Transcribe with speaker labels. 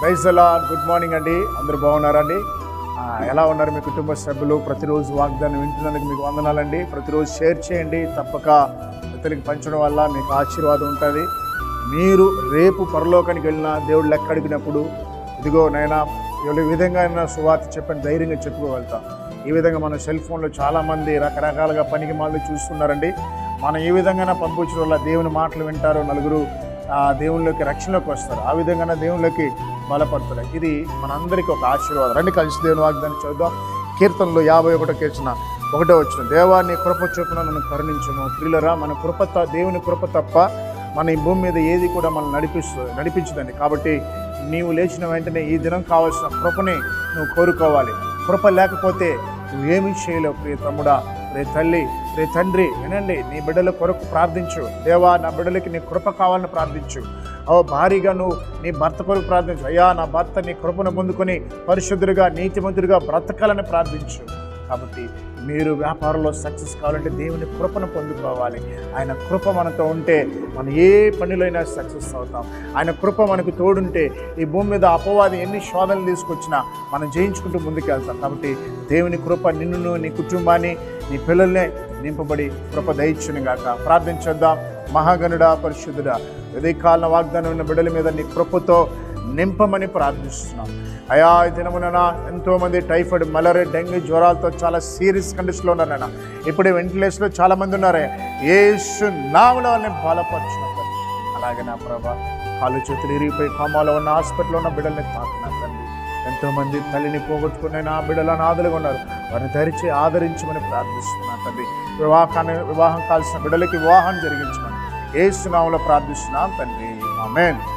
Speaker 1: Praise అలా good morning అండి. అందరూ బాగున్నారండి? ఎలా ఉన్నారు మీ కుటుంబ సభ్యులు? ప్రతిరోజు వాగ్దానం వింటున్నందుకు మీకు వందనాలండి. ప్రతిరోజు షేర్ చేయండి. తప్పక ఇతరులకు పంచడం వల్ల మీకు ఆశీర్వాదం ఉంటుంది. మీరు రేపు పరలోకానికి వెళ్ళిన దేవుడు లెక్క అడిగినప్పుడు ఇదిగో నైనా ఏ విధంగా అయినా సువార్త చెప్పని ధైర్యంగా చెప్పుకోగలుగుతాం. ఈ విధంగా మన సెల్ ఫోన్లో చాలామంది రకరకాలుగా పనికి మాలు చూస్తున్నారండి. మనం ఏ విధంగా పంపించడం వల్ల దేవుని మాటలు వింటారు నలుగురు ఆ దేవునిలోకి రక్షణలోకి వస్తారు. ఆ విధంగానే దేవునిలోకి బలపడుతున్నాయి. ఇది మనందరికీ ఒక ఆశీర్వాదం. రండి కలిసి దేవుని వాగ్దాన్ని చూద్దాం. కీర్తనలు యాభై ఒకటో కీర్తన ఒకటో వచ్చిన దేవాన్ని కృప చొప్పున నన్ను కరుణించము. ప్రియులరా మన కృపత దేవుని కృప తప్ప మన ఈ భూమి మీద ఏది కూడా మనం నడిపిస్తుంది నడిపించదండి. కాబట్టి నీవు లేచిన వెంటనే ఈ దినం కావాల్సిన కృపని నువ్వు కోరుకోవాలి. కృప లేకపోతే నువ్వేమీ చేయలేవు ప్రియ తమ్ముడా రే తల్లి రే తండ్రి. వినండి నీ బిడ్డల కొరకు ప్రార్థించు. దేవా నా బిడ్డలకి నీ కృప కావాలని ప్రార్థించు. ఓ భారీగా నువ్వు నీ భర్త కొరకు ప్రార్థించు. అయ్యా నా భర్త నీ కృపను పొందుకొని పరిశుద్ధుడిగా నీతిమంతుడిగా బ్రతకాలని ప్రార్థించు. కాబట్టి మీరు వ్యాపారంలో సక్సెస్ కావాలంటే దేవుని కృపను పొందుకోవాలి. ఆయన కృప మనతో ఉంటే మనం ఏ పనిలో అయినా సక్సెస్ అవుతాం. ఆయన కృప మనకు తోడుంటే ఈ భూమి మీద అపవాది ఎన్ని శోధనలు తీసుకొచ్చినా మనం జయించుకుంటూ ముందుకు వెళ్తాం కాబట్టి దేవుని కృప నిన్ను నీ కుటుంబాన్ని నీ పిల్లల్ని నింపబడి కృప దయచుని గాక ప్రార్థించేద్దాం మహాగనుడా పరిశుద్ధుడా ఉదయకాలన వాగ్దానం ఉన్న బిడ్డల మీద నీ కృపతో నింపమని ప్రార్థిస్తున్నాం. అయా దినమున ఎంతోమంది టైఫాయిడ్ మలేరియా డెంగ్యూ జ్వరాలతో చాలా సీరియస్ కండిషన్లో ఉన్నారన్న. ఇప్పుడే వెంటిలేషన్లో చాలామంది ఉన్నారే. ఏసు నామల వాళ్ళని బలపరుచున్నారు అలాగే నా ప్రభా కాళ్ళు చేతులు ఇరిగిపోయి కోమాలో ఉన్న హాస్పిటల్లో ఉన్న బిడ్డల్ని తాకున్నాను ఎంతోమంది తల్లిని పోగొట్టుకునే నా బిడ్డలు అనాథలుగా ఉన్నారు. వారిని ధరించి ఆదరించమని ప్రార్థిస్తున్నాను తండ్రి. వివాహాన్ని వివాహం కాల్సిన బిడ్డలకి వివాహం జరిగించమని ఏసురాములో ప్రార్థిస్తున్నాను తండ్రి. ఆమెన్.